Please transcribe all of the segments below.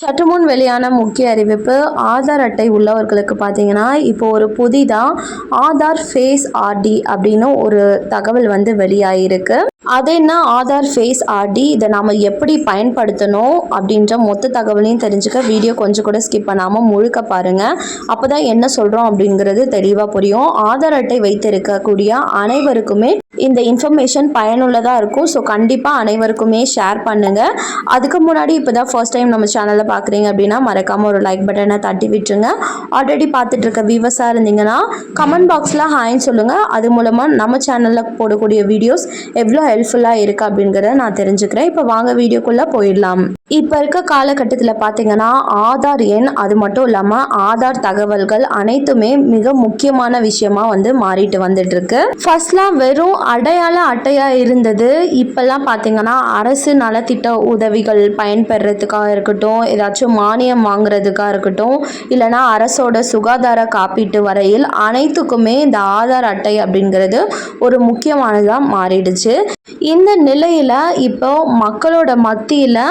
சற்று முன் வெளியான முக்கிய அறிவிப்பு ஆதார் அட்டை உள்ளவர்களுக்கு பார்த்தீங்கன்னா இப்போ ஒரு புதிதாக ஆதார் ஃபேஸ் ஆர்டி அப்படின்னு ஒரு தகவல் வந்து வெளியாகிருக்கு அது என்ன? ஆதார் ஃபேஸ் ஆர்டி இதை நாம் எப்படி பயன்படுத்தணும் அப்படின்ற மொத்த தகவலையும் தெரிஞ்சுக்க வீடியோ கொஞ்சம் கூட ஸ்கிப் பண்ணாமல் முழுக்க பாருங்கள் அப்போ தான் என்ன சொல்கிறோம் அப்படிங்கிறது தெளிவாக புரியும். ஆதார் அட்டை வைத்திருக்கக்கூடிய அனைவருக்குமே இந்த இன்ஃபர்மேஷன் பயனுள்ளதாக இருக்கும். ஸோ கண்டிப்பாக அனைவருக்குமே ஷேர் பண்ணுங்கள் அதுக்கு முன்னாடி இப்போ தான் ஃபர்ஸ்ட் டைம் நம்ம சேனலில் பார்க்குறீங்க அப்படின்னா மறக்காமல் ஒரு லைக் பட்டனை தட்டி விட்டுருங்க. ஆல்ரெடி பார்த்துட்டு இருக்க வியூவர்ஸாக இருந்தீங்கன்னா கமெண்ட் பாக்ஸில் ஹாய்ன்னு சொல்லுங்கள் அது மூலமாக நம்ம சேனலில் போடக்கூடிய வீடியோஸ் எவ்வளோ ஹெல்ப்ஃபுல்லாக இருக்குது அப்படிங்கிறத நான் தெரிஞ்சுக்கிறேன். இப்போ வாங்க வீடியோக்குள்ளே போயிடலாம். இப்போ இருக்க காலகட்டத்தில் பார்த்தீங்கன்னா ஆதார் எண் அது மட்டும் இல்லாமல் ஆதார் தகவல்கள் அனைத்துமே மிக முக்கியமான விஷயமா வந்து மாறிட்டு வந்துட்டு இருக்கு ஃபர்ஸ்ட்லாம் வெறும் அடையாள அட்டையாக இருந்தது. இப்போல்லாம் பார்த்தீங்கன்னா அரசு நலத்திட்ட உதவிகள் பயன்பெறதுக்காக இருக்கட்டும் ஏதாச்சும் மானியம் வாங்குறதுக்காக இருக்கட்டும் இல்லைனா அரசோட சுகாதார காப்பீட்டு வரையில் அனைத்துக்குமே இந்த ஆதார் அட்டை அப்படிங்கிறது ஒரு முக்கியமானதாக மாறிடுச்சு. இந்த நிலையில் இப்போ மக்களோட மத்தியில்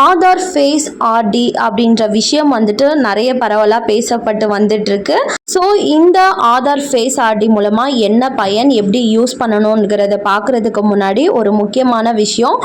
ஆதார் ஃபேஸ் ஆர்டி அப்படின்ற விஷயம் வந்துட்டு நிறைய பரவலாக பேசப்பட்டு வந்துட்டு இருக்கு ஸோ இந்த ஆதார் ஃபேஸ் ஆர்டி மூலமாக என்ன பயன் எப்படி யூஸ் பண்ணணுங்கிறத பார்க்குறதுக்கு முன்னாடி ஒரு முக்கியமான விஷயம்.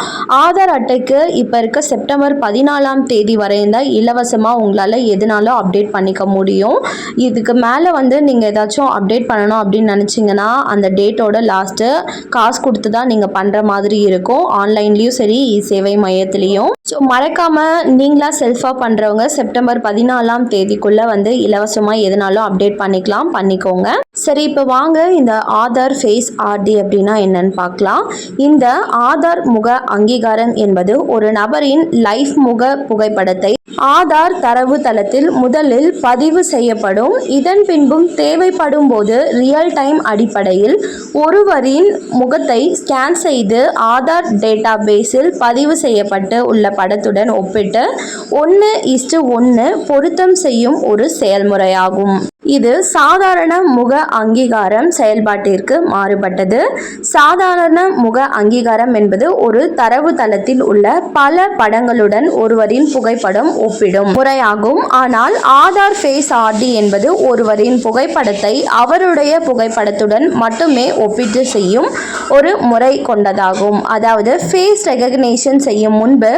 ஆதார் அட்டைக்கு இப்போ இருக்க செப்டம்பர் பதினாலாம் தேதி வரையும் தான் இலவசமாக உங்களால் எதுனாலும் அப்டேட் பண்ணிக்க முடியும். இதுக்கு மேலே வந்து நீங்கள் ஏதாச்சும் அப்டேட் பண்ணணும் அப்படின்னு நினச்சிங்கன்னா அந்த டேட்டோட லாஸ்ட்டு காசு கொடுத்து தான் நீங்கள் பண்ணுற மாதிரி இருக்கும். ஆன்லைன்லேயும் சரி இ சேவை மையத்துலேயும். ஸோ மறக்காமல் நீங்களா செல்ஃபாக பண்ணுறவங்க செப்டம்பர் பதினாலாம் தேதிக்குள்ளே வந்து இலவசமாக எதுனாலும் அப்டேட் பண்ணிக்கலாம் பண்ணிக்கோங்க. சரி இப்போ வாங்க இந்த ஆதார் ஃபேஸ் ஆர்டி அப்படின்னா என்னன்னு பார்க்கலாம். இந்த ஆதார் முக அங்கீகாரம் என்பது ஒரு நபரின் லைஃப் முக புகைப்படத்தை ஆதார் தரவு தளத்தில் முதலில் பதிவு செய்யப்படும். இதன் பின்பும் தேவைப்படும் போது ரியல் டைம் அடிப்படையில் ஒருவரின் முகத்தை ஸ்கேன் செய்து ஆதார் டேட்டா பேஸில் பதிவு செய்யப்பட்டு உள்ள படத்துடன் ஒப்பிட்டு ஒன்று இஸ்டு ஒன்று பொருத்தம் செய்யும் ஒரு செயல்முறையாகும். இது சாதாரண முக அங்கீகாரம் செயல்பாட்டிற்கு மாறுபட்டது. சாதாரண முக அங்கீகாரம் என்பது ஒரு தரவு தளத்தில் உள்ள பல படங்களுடன் ஒருவரின் புகைப்படம் ஒப்பிடும் முறையாகும். ஆனால் ஆதார் ஃபேஸ் ஆர்டி என்பது ஒருவரின் புகைப்படத்தை அவருடைய புகைப்படத்துடன் மட்டுமே ஒப்பிட்டு செய்யும் ஒரு முறை கொண்டதாகும். அதாவது ஃபேஸ் ரெகக்னேஷன் செய்யும் முன்பு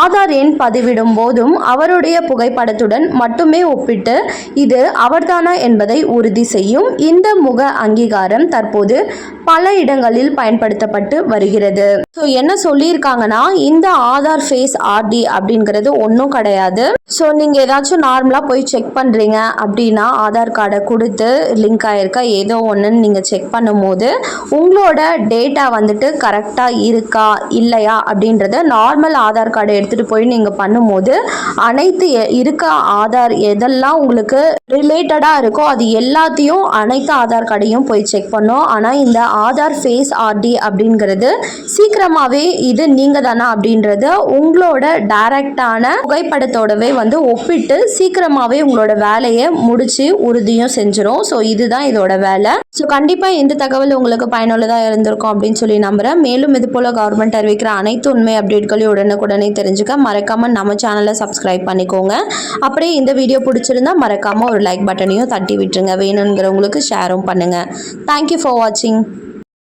ஆதார் எண் பதிவிடும் போதும் அவருடைய புகைப்படத்துடன் மட்டுமே ஒப்பிட்டு இது அவர்தான் என்பதை உறுதி செய்யும் இந்த முக அங்கீகாரம் தற்போது பல இடங்களில் பயன்படுத்தப்பட்டு வருகிறது. ஸோ என்ன சொல்லியிருக்காங்கன்னா இந்த ஆதார் ஃபேஸ் ஆர்டி அப்படிங்கிறது ஒன்றும் கிடையாது. ஸோ நீங்கள் ஏதாச்சும் நார்மலாக போய் செக் பண்ணுறீங்க அப்படின்னா ஆதார் கார்டை கொடுத்து லிங்க் ஆகிருக்கா ஏதோ ஒன்றுன்னு நீங்கள் செக் பண்ணும்போது உங்களோட டேட்டா வந்துட்டு கரெக்டாக இருக்கா இல்லையா அப்படின்றத நார்மல் ஆதார் கார்டை எடுத்துகிட்டு போய் நீங்கள் பண்ணும்போது அனைத்து எ- இருக்க ஆதார் எதெல்லாம் உங்களுக்கு ரிலேட்டடாக இருக்கோ அது எல்லாத்தையும் அனைத்து ஆதார் கார்டையும் போய் செக் பண்ணோம். ஆனால் இந்த ஆதார் ஃபேஸ் ஆர்டி அப்படிங்கிறது சீக்கிரமாகவே இது நீங்கள் தானா அப்படின்றத உங்களோட டைரக்டான புகைப்படத்தோடவே வந்து ஒப்பிட்டு சீக்கிரமாகவே உங்களோட வேலையை முடித்து உறுதியும் செஞ்சிடும் ஸோ இதுதான் இதோட வேலை. ஸோ கண்டிப்பாக இந்த தகவல் உங்களுக்கு பயனுள்ளதாக இருந்திருக்கும் அப்படின்னு சொல்லி நம்புகிறேன் மேலும் இது போல் கவர்மெண்ட் அறிவிக்கிற அனைத்து உண்மை அப்டேட்களையும் உடனுக்குடனே தெரிஞ்சுக்க மறக்காமல் நம்ம சேனலை சப்ஸ்கிரைப் பண்ணிக்கோங்க. அப்படியே இந்த வீடியோ பிடிச்சிருந்தா மறக்காமல் ஒரு லைக் பட்டனையும் தட்டி விட்டுருங்க. வேணுங்கிறவங்களுக்கு ஷேரும் பண்ணுங்கள் தேங்க்யூ ஃபார் வாட்சிங்